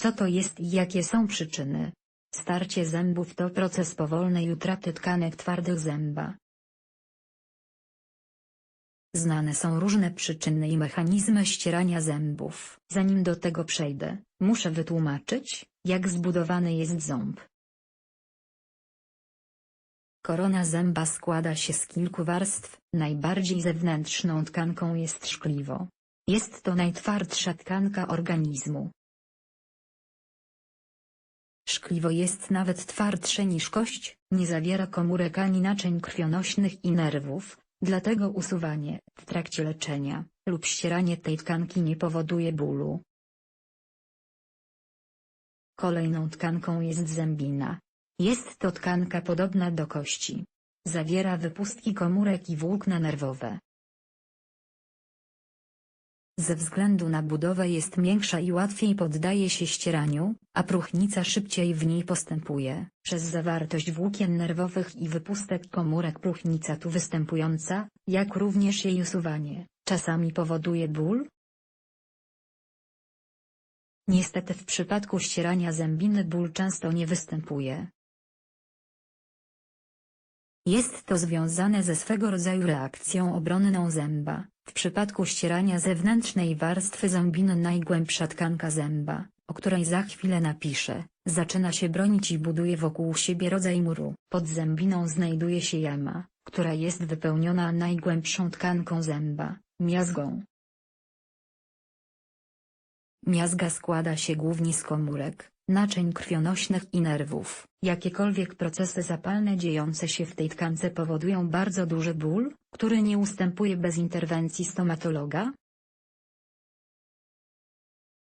Co to jest i jakie są przyczyny? Starcie zębów to proces powolnej utraty tkanek twardych zęba. Znane są różne przyczyny i mechanizmy ścierania zębów. Zanim do tego przejdę, muszę wytłumaczyć, jak zbudowany jest ząb. Korona zęba składa się z kilku warstw, najbardziej zewnętrzną tkanką jest szkliwo. Jest to najtwardsza tkanka organizmu. Szkliwo jest nawet twardsze niż kość, nie zawiera komórek ani naczyń krwionośnych i nerwów, dlatego usuwanie, w trakcie leczenia, lub ścieranie tej tkanki nie powoduje bólu. Kolejną tkanką jest zębina. Jest to tkanka podobna do kości. Zawiera wypustki komórek i włókna nerwowe. Ze względu na budowę jest miększa i łatwiej poddaje się ścieraniu, a próchnica szybciej w niej postępuje. Przez zawartość włókien nerwowych i wypustek komórek próchnica tu występująca, jak również jej usuwanie, czasami powoduje ból. Niestety w przypadku ścierania zębiny ból często nie występuje. Jest to związane ze swego rodzaju reakcją obronną zęba. W przypadku ścierania zewnętrznej warstwy zębiny najgłębsza tkanka zęba, o której za chwilę napiszę, zaczyna się bronić i buduje wokół siebie rodzaj muru. Pod zębiną znajduje się jama, która jest wypełniona najgłębszą tkanką zęba, miazgą. Miazga składa się głównie z komórek, naczyń krwionośnych i nerwów. Jakiekolwiek procesy zapalne dziejące się w tej tkance powodują bardzo duży ból, który nie ustępuje bez interwencji stomatologa.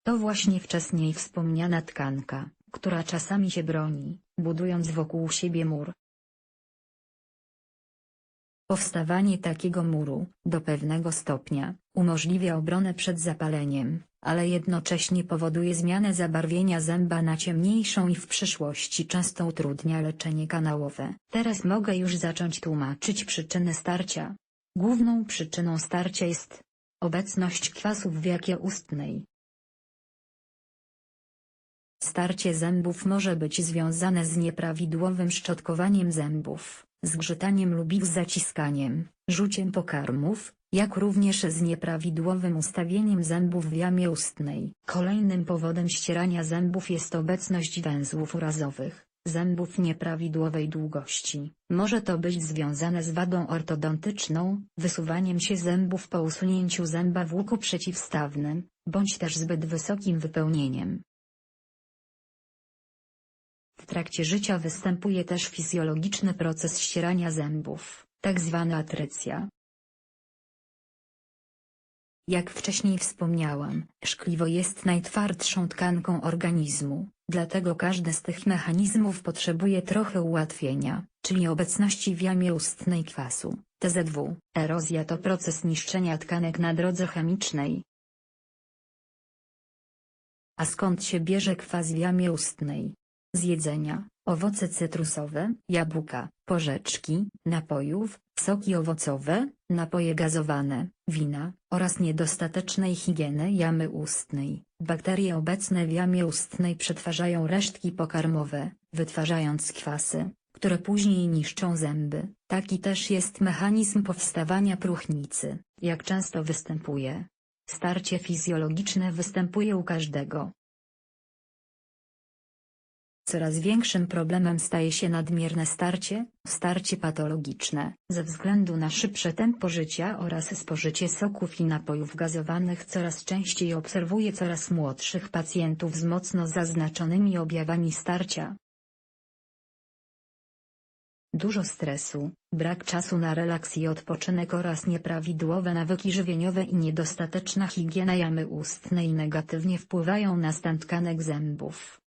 To właśnie wcześniej wspomniana tkanka, która czasami się broni, budując wokół siebie mur. Powstawanie takiego muru, do pewnego stopnia, umożliwia obronę przed zapaleniem, ale jednocześnie powoduje zmianę zabarwienia zęba na ciemniejszą i w przyszłości często utrudnia leczenie kanałowe. Teraz mogę już zacząć tłumaczyć przyczyny starcia. Główną przyczyną starcia jest obecność kwasów w jakie ustnej. Starcie zębów może być związane z nieprawidłowym szczotkowaniem zębów, zgrzytaniem lub ich zaciskaniem, rzuciem pokarmów, jak również z nieprawidłowym ustawieniem zębów w jamie ustnej. Kolejnym powodem ścierania zębów jest obecność węzłów urazowych, zębów nieprawidłowej długości. Może to być związane z wadą ortodontyczną, wysuwaniem się zębów po usunięciu zęba w łuku przeciwstawnym, bądź też zbyt wysokim wypełnieniem. W trakcie życia występuje też fizjologiczny proces ścierania zębów, tak zwana atrycja. Jak wcześniej wspomniałam, szkliwo jest najtwardszą tkanką organizmu, dlatego każdy z tych mechanizmów potrzebuje trochę ułatwienia, czyli obecności w jamie ustnej kwasu, TZW. Erozja to proces niszczenia tkanek na drodze chemicznej. A skąd się bierze kwas w jamie ustnej? Z jedzenia, owoce cytrusowe, jabłka, porzeczki, napojów, soki owocowe, napoje gazowane, wina, oraz niedostatecznej higieny jamy ustnej. Bakterie obecne w jamie ustnej przetwarzają resztki pokarmowe, wytwarzając kwasy, które później niszczą zęby. Taki też jest mechanizm powstawania próchnicy. Jak często występuje? Starcie fizjologiczne występuje u każdego, Coraz większym problemem staje się nadmierne starcie, starcie patologiczne. Ze względu na szybsze tempo życia oraz spożycie soków i napojów gazowanych coraz częściej obserwuję coraz młodszych pacjentów z mocno zaznaczonymi objawami starcia. Dużo stresu, brak czasu na relaks i odpoczynek oraz nieprawidłowe nawyki żywieniowe i niedostateczna higiena jamy ustnej negatywnie wpływają na stan tkanek zębów.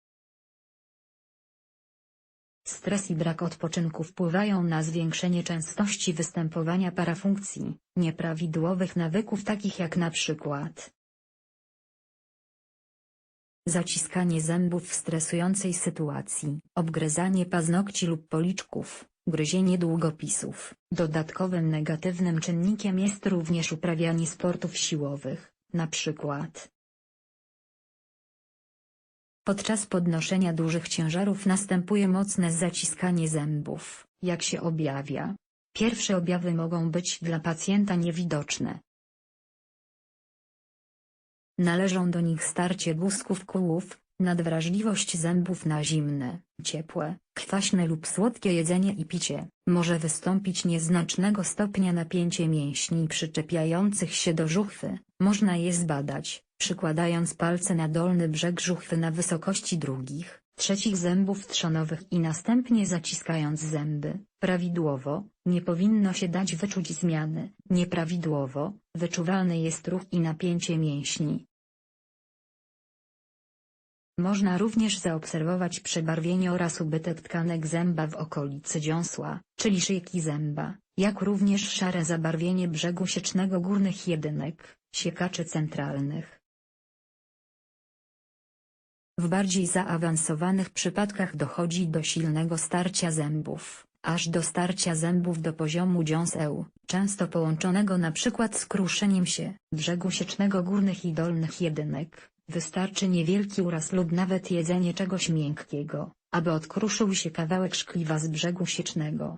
Stres i brak odpoczynku wpływają na zwiększenie częstości występowania parafunkcji, nieprawidłowych nawyków takich jak na przykład zaciskanie zębów w stresującej sytuacji, obgryzanie paznokci lub policzków, gryzienie długopisów. Dodatkowym negatywnym czynnikiem jest również uprawianie sportów siłowych, na przykład Podczas podnoszenia dużych ciężarów następuje mocne zaciskanie zębów, jak się objawia. Pierwsze objawy mogą być dla pacjenta niewidoczne. Należą do nich starcie guzków kółów, nadwrażliwość zębów na zimne, ciepłe, kwaśne lub słodkie jedzenie i picie. Może wystąpić nieznacznego stopnia napięcie mięśni przyczepiających się do żuchwy. Można je zbadać, przykładając palce na dolny brzeg żuchwy na wysokości drugich, trzecich zębów trzonowych i następnie zaciskając zęby. Prawidłowo, nie powinno się dać wyczuć zmiany. Nieprawidłowo, wyczuwalny jest ruch i napięcie mięśni. Można również zaobserwować przebarwienie oraz ubytek tkanek zęba w okolicy dziąsła, czyli szyjki zęba, jak również szare zabarwienie brzegu siecznego górnych jedynek, siekaczy centralnych. W bardziej zaawansowanych przypadkach dochodzi do silnego starcia zębów, aż do starcia zębów do poziomu dziąseł, często połączonego przykład z kruszeniem się brzegu siecznego górnych i dolnych jedynek. Wystarczy niewielki uraz lub nawet jedzenie czegoś miękkiego, aby odkruszył się kawałek szkliwa z brzegu siecznego.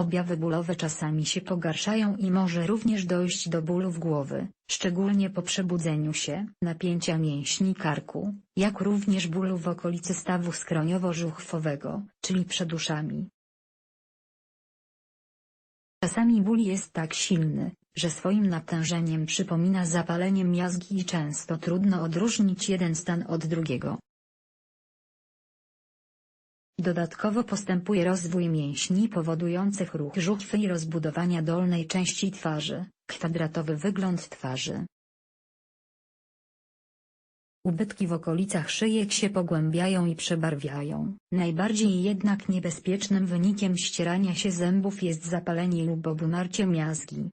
Objawy bólowe czasami się pogarszają i może również dojść do bólów głowy, szczególnie po przebudzeniu się, napięcia mięśni karku, jak również bólu w okolicy stawu skroniowo-żuchwowego, czyli przed uszami. Czasami ból jest tak silny, że swoim natężeniem przypomina zapalenie miazgi i często trudno odróżnić jeden stan od drugiego. Dodatkowo postępuje rozwój mięśni powodujących ruch żuchwy i rozbudowania dolnej części twarzy, kwadratowy wygląd twarzy. Ubytki w okolicach szyjek się pogłębiają i przebarwiają. Najbardziej jednak niebezpiecznym wynikiem ścierania się zębów jest zapalenie lub obumarcie miazgi.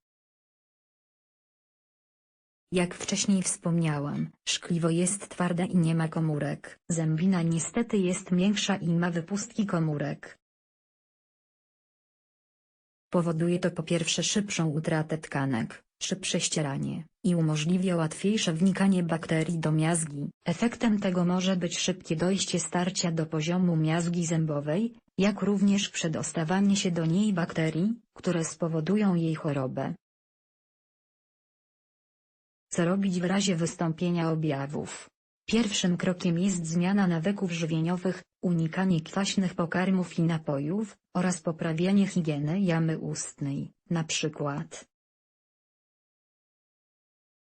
Jak wcześniej wspomniałam, szkliwo jest twarde i nie ma komórek. Zębina niestety jest większa i ma wypustki komórek. Powoduje to po pierwsze szybszą utratę tkanek, szybsze ścieranie, i umożliwia łatwiejsze wnikanie bakterii do miazgi. Efektem tego może być szybkie dojście starcia do poziomu miazgi zębowej, jak również przedostawanie się do niej bakterii, które spowodują jej chorobę. Co robić w razie wystąpienia objawów? Pierwszym krokiem jest zmiana nawyków żywieniowych, unikanie kwaśnych pokarmów i napojów, oraz poprawianie higieny jamy ustnej, na przykład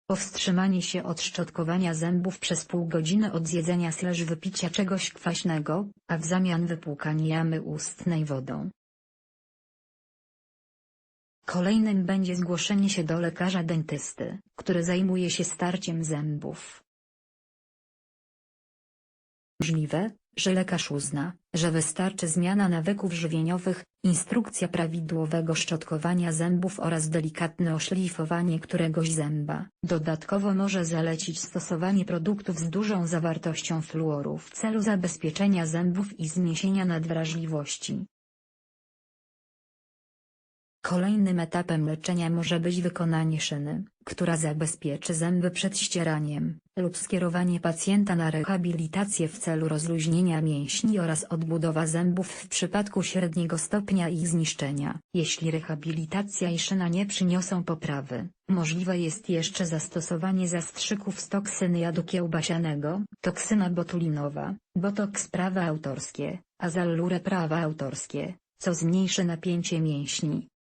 powstrzymanie się od szczotkowania zębów przez pół godziny od zjedzenia slash wypicia czegoś kwaśnego, a w zamian wypłukanie jamy ustnej wodą. Kolejnym będzie zgłoszenie się do lekarza dentysty, który zajmuje się starciem zębów. Możliwe, że lekarz uzna, że wystarczy zmiana nawyków żywieniowych, instrukcja prawidłowego szczotkowania zębów oraz delikatne oszlifowanie któregoś zęba. Dodatkowo może zalecić stosowanie produktów z dużą zawartością fluoru w celu zabezpieczenia zębów i zniesienia nadwrażliwości. Kolejnym etapem leczenia może być wykonanie szyny, która zabezpieczy zęby przed ścieraniem, lub skierowanie pacjenta na rehabilitację w celu rozluźnienia mięśni oraz odbudowa zębów w przypadku średniego stopnia ich zniszczenia. Jeśli rehabilitacja i szyna nie przyniosą poprawy, możliwe jest jeszcze zastosowanie zastrzyków z toksyny jadu kiełbasianego, toksyna botulinowa, botoks prawa autorskie, azallure prawa autorskie, co zmniejszy napięcie mięśni.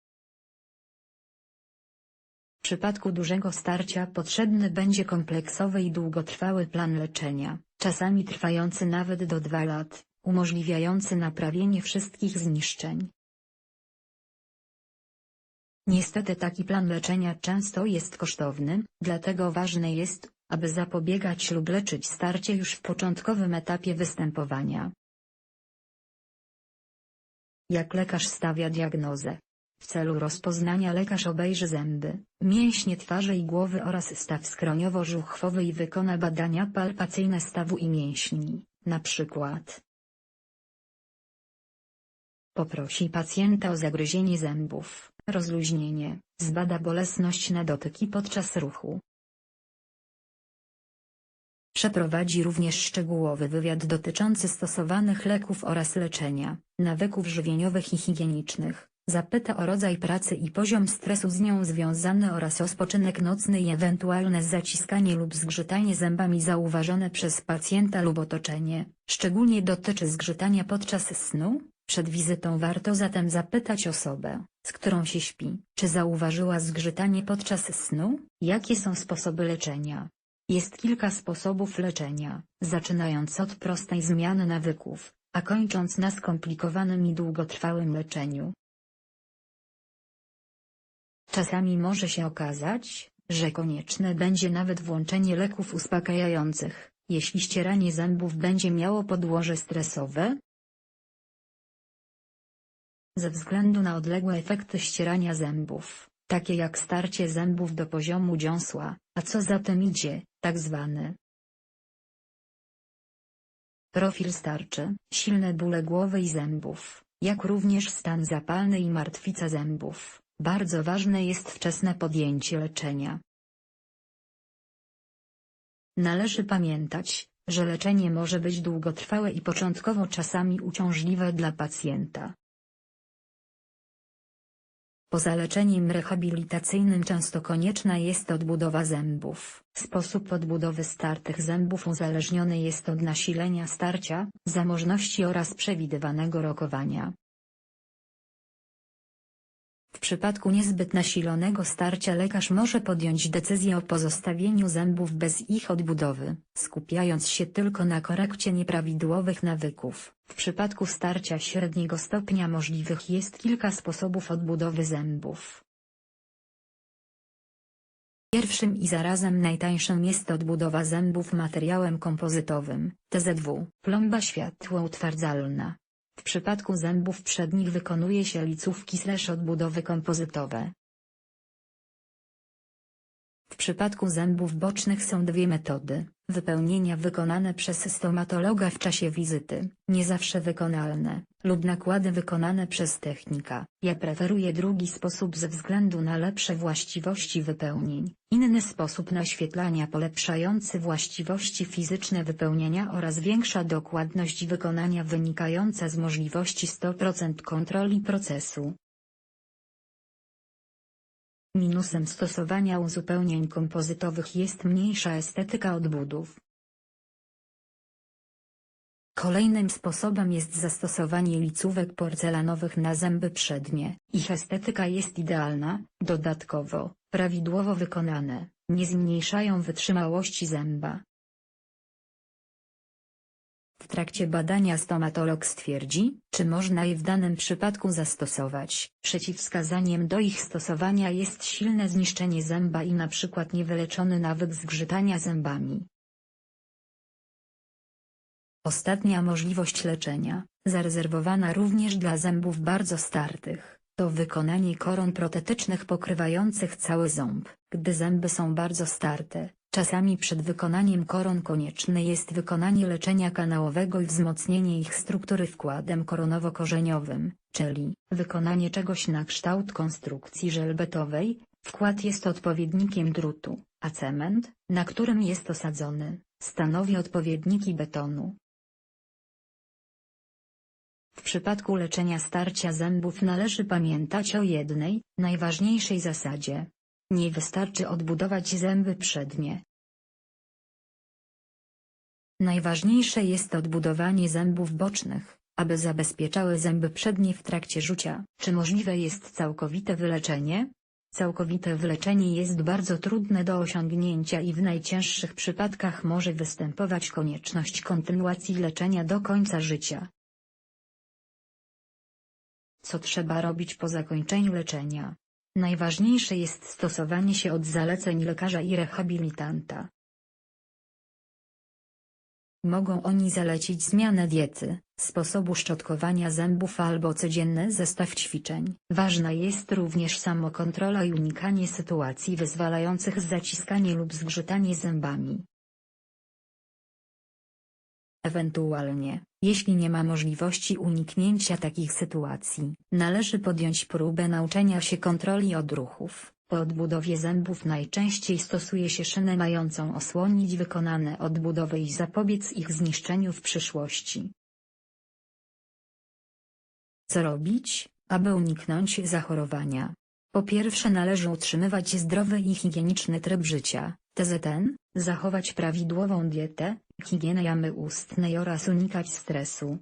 Przypadku dużego starcia potrzebny będzie kompleksowy i długotrwały plan leczenia, czasami trwający nawet do 2 lat, umożliwiający naprawienie wszystkich zniszczeń. Niestety taki plan leczenia często jest kosztowny, dlatego ważne jest, aby zapobiegać lub leczyć starcie już w początkowym etapie występowania. Jak lekarz stawia diagnozę? W celu rozpoznania lekarz obejrzy zęby, mięśnie twarzy i głowy oraz staw skroniowo-żuchwowy i wykona badania palpacyjne stawu i mięśni, na przykład. Poprosi pacjenta o zagryzienie zębów, rozluźnienie, zbada bolesność na dotyki podczas ruchu. Przeprowadzi również szczegółowy wywiad dotyczący stosowanych leków oraz leczenia, nawyków żywieniowych i higienicznych. Zapyta o rodzaj pracy i poziom stresu z nią związany oraz o spoczynek nocny i ewentualne zaciskanie lub zgrzytanie zębami zauważone przez pacjenta lub otoczenie. Szczególnie dotyczy zgrzytania podczas snu. Przed wizytą warto zatem zapytać osobę, z którą się śpi, czy zauważyła zgrzytanie podczas snu, jakie są sposoby leczenia. Jest kilka sposobów leczenia, zaczynając od prostej zmiany nawyków, a kończąc na skomplikowanym i długotrwałym leczeniu. Czasami może się okazać, że konieczne będzie nawet włączenie leków uspokajających, jeśli ścieranie zębów będzie miało podłoże stresowe. Ze względu na odległe efekty ścierania zębów, takie jak starcie zębów do poziomu dziąsła, a co za tym idzie, tak zwany profil starczy, silne bóle głowy i zębów, jak również stan zapalny i martwica zębów. Bardzo ważne jest wczesne podjęcie leczenia. Należy pamiętać, że leczenie może być długotrwałe i początkowo czasami uciążliwe dla pacjenta. Poza leczeniem rehabilitacyjnym często konieczna jest odbudowa zębów. Sposób odbudowy startych zębów uzależniony jest od nasilenia starcia, zamożności oraz przewidywanego rokowania. Przypadku niezbyt nasilonego starcia lekarz może podjąć decyzję o pozostawieniu zębów bez ich odbudowy, skupiając się tylko na korekcie nieprawidłowych nawyków. W przypadku starcia średniego stopnia możliwych jest kilka sposobów odbudowy zębów. Pierwszym i zarazem najtańszym jest odbudowa zębów materiałem kompozytowym, TZW, plomba światło-utwardzalna. W przypadku zębów przednich wykonuje się licówki slash odbudowy kompozytowe. W przypadku zębów bocznych są dwie metody, wypełnienia wykonane przez stomatologa w czasie wizyty, nie zawsze wykonalne, lub nakłady wykonane przez technika. Ja preferuję drugi sposób ze względu na lepsze właściwości wypełnień. Inny sposób naświetlania polepszający właściwości fizyczne wypełnienia oraz większa dokładność wykonania wynikająca z możliwości 100% kontroli procesu. Minusem stosowania uzupełnień kompozytowych jest mniejsza estetyka odbudów. Kolejnym sposobem jest zastosowanie licówek porcelanowych na zęby przednie. Ich estetyka jest idealna, dodatkowo, prawidłowo wykonane, nie zmniejszają wytrzymałości zęba. Trakcie badania stomatolog stwierdzi, czy można je w danym przypadku zastosować. Przeciwwskazaniem do ich stosowania jest silne zniszczenie zęba i np. niewyleczony nawyk zgrzytania zębami. Ostatnia możliwość leczenia, zarezerwowana również dla zębów bardzo startych, to wykonanie koron protetycznych pokrywających cały ząb. Gdy zęby są bardzo starte, czasami przed wykonaniem koron konieczne jest wykonanie leczenia kanałowego i wzmocnienie ich struktury wkładem koronowo-korzeniowym, czyli wykonanie czegoś na kształt konstrukcji żelbetowej. Wkład jest odpowiednikiem drutu, a cement, na którym jest osadzony, stanowi odpowiedniki betonu. W przypadku leczenia starcia zębów należy pamiętać o jednej, najważniejszej zasadzie. Nie wystarczy odbudować zęby przednie. Najważniejsze jest odbudowanie zębów bocznych, aby zabezpieczały zęby przednie w trakcie rzucia. Czy możliwe jest całkowite wyleczenie? Całkowite wyleczenie jest bardzo trudne do osiągnięcia i w najcięższych przypadkach może występować konieczność kontynuacji leczenia do końca życia. Co trzeba robić po zakończeniu leczenia? Najważniejsze jest stosowanie się od zaleceń lekarza i rehabilitanta. Mogą oni zalecić zmianę diety, sposobu szczotkowania zębów albo codzienny zestaw ćwiczeń. Ważna jest również samokontrola i unikanie sytuacji wyzwalających zaciskanie lub zgrzytanie zębami. Ewentualnie, jeśli nie ma możliwości uniknięcia takich sytuacji, należy podjąć próbę nauczenia się kontroli odruchów, Po odbudowie zębów najczęściej stosuje się szynę mającą osłonić wykonane odbudowy i zapobiec ich zniszczeniu w przyszłości. Co robić, aby uniknąć zachorowania? Po pierwsze należy utrzymywać zdrowy i higieniczny tryb życia, TZN, zachować prawidłową dietę, higienę jamy ustnej oraz unikać stresu,